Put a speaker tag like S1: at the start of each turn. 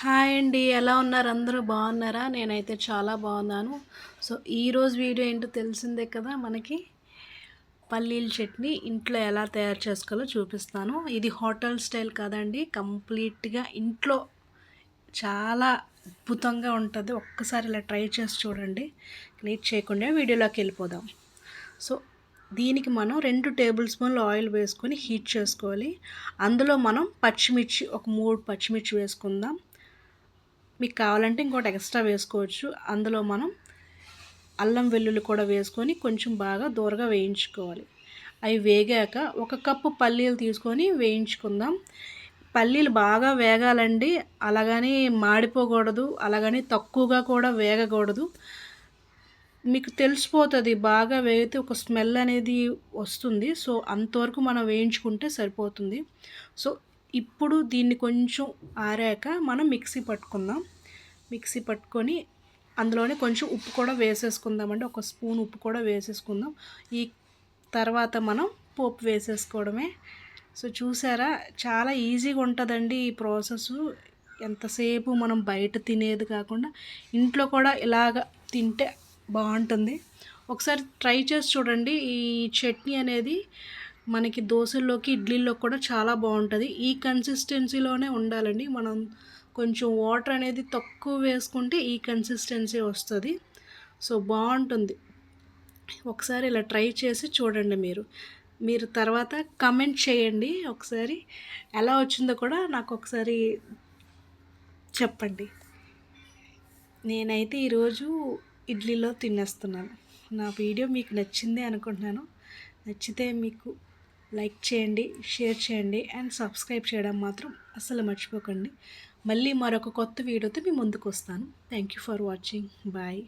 S1: Hi అండి ఎలా ఉన్నారు? అందరూ బాగున్నారా? నేనైతే చాలా బాగున్నాను. సో ఈరోజు వీడియో ఏంటో తెలిసిందే కదా మనకి పల్లీల చట్నీ ఇంట్లో ఎలా తయారు చేసుకోవాలో చూపిస్తాను. ఇది హోటల్ స్టైల్ కాదండి కంప్లీట్గా ఇంట్లో చాలా అద్భుతంగా ఉంటుంది. ఒక్కసారి ఇలా ట్రై చేసి చూడండి. లేట్ చేయకుండా వీడియోలోకి వెళ్ళిపోదాం. సో దీనికి మనం రెండు టేబుల్ స్పూన్లు ఆయిల్ వేసుకొని హీట్ చేసుకోవాలి. అందులో మనం పచ్చిమిర్చి ఒక మూడు పచ్చిమిర్చి వేసుకుందాం. మీకు కావాలంటే ఇంకోటి ఎక్స్ట్రా వేసుకోవచ్చు. అందులో మనం అల్లం వెల్లుల్లి కూడా వేసుకొని కొంచెం బాగా దూరగా వేయించుకోవాలి. అవి వేగాక ఒక కప్పు పల్లీలు తీసుకొని వేయించుకుందాం. పల్లీలు బాగా వేగాలండి. అలాగని మాడిపోకూడదు. అలాగని తక్కువగా కూడా వేగకూడదు. మీకు తెలిసిపోతుంది బాగా వేగితే ఒక స్మెల్ అనేది వస్తుంది. సో అంతవరకు మనం వేయించుకుంటే సరిపోతుంది. సో ఇప్పుడు దీన్ని కొంచెం ఆరాక మనం మిక్సీ పట్టుకుందాం. మిక్సీ పట్టుకొని అందులోనే కొంచెం ఉప్పు కూడా వేసేసుకుందామండి. ఒక స్పూన్ ఉప్పు కూడా వేసేసుకుందాం. ఈ తర్వాత మనం పోపు వేసేసుకోవడమే. సో చూసారా? చాలా ఈజీగా ఉంటుందండి ఈ ప్రాసెస్. ఎంతసేపు మనం బయట తినేది కాకుండా ఇంట్లో కూడా ఇలాగ తింటే బాగుంటుంది. ఒకసారి ట్రై చేసి చూడండి. ఈ చట్నీ అనేది మనకి దోశల్లోకి ఇడ్లీల్లో కూడా చాలా బాగుంటుంది. ఈ కన్సిస్టెన్సీలోనే ఉండాలండి. మనం కొంచెం వాటర్ అనేది తక్కువ వేసుకుంటే ఈ కన్సిస్టెన్సీ వస్తుంది. సో బాగుంటుంది. ఒకసారి ఇలా ట్రై చేసి చూడండి మీరు. మీరు తర్వాత కమెంట్ చేయండి ఒకసారి. ఎలా వచ్చిందో కూడా నాకు ఒకసారి చెప్పండి. నేనైతే ఈరోజు ఇడ్లీలో తినేస్తున్నాను. నా వీడియో మీకు నచ్చింది అనుకుంటున్నాను. నచ్చితే మీకు లైక్ చేయండి షేర్ చేయండి అండ్ సబ్స్క్రైబ్ చేయడం మాత్రం అస్సలు మర్చిపోకండి. మళ్ళీ మరొక కొత్త వీడియోతో మీ ముందుకు వస్తాను. Thank you for watching bye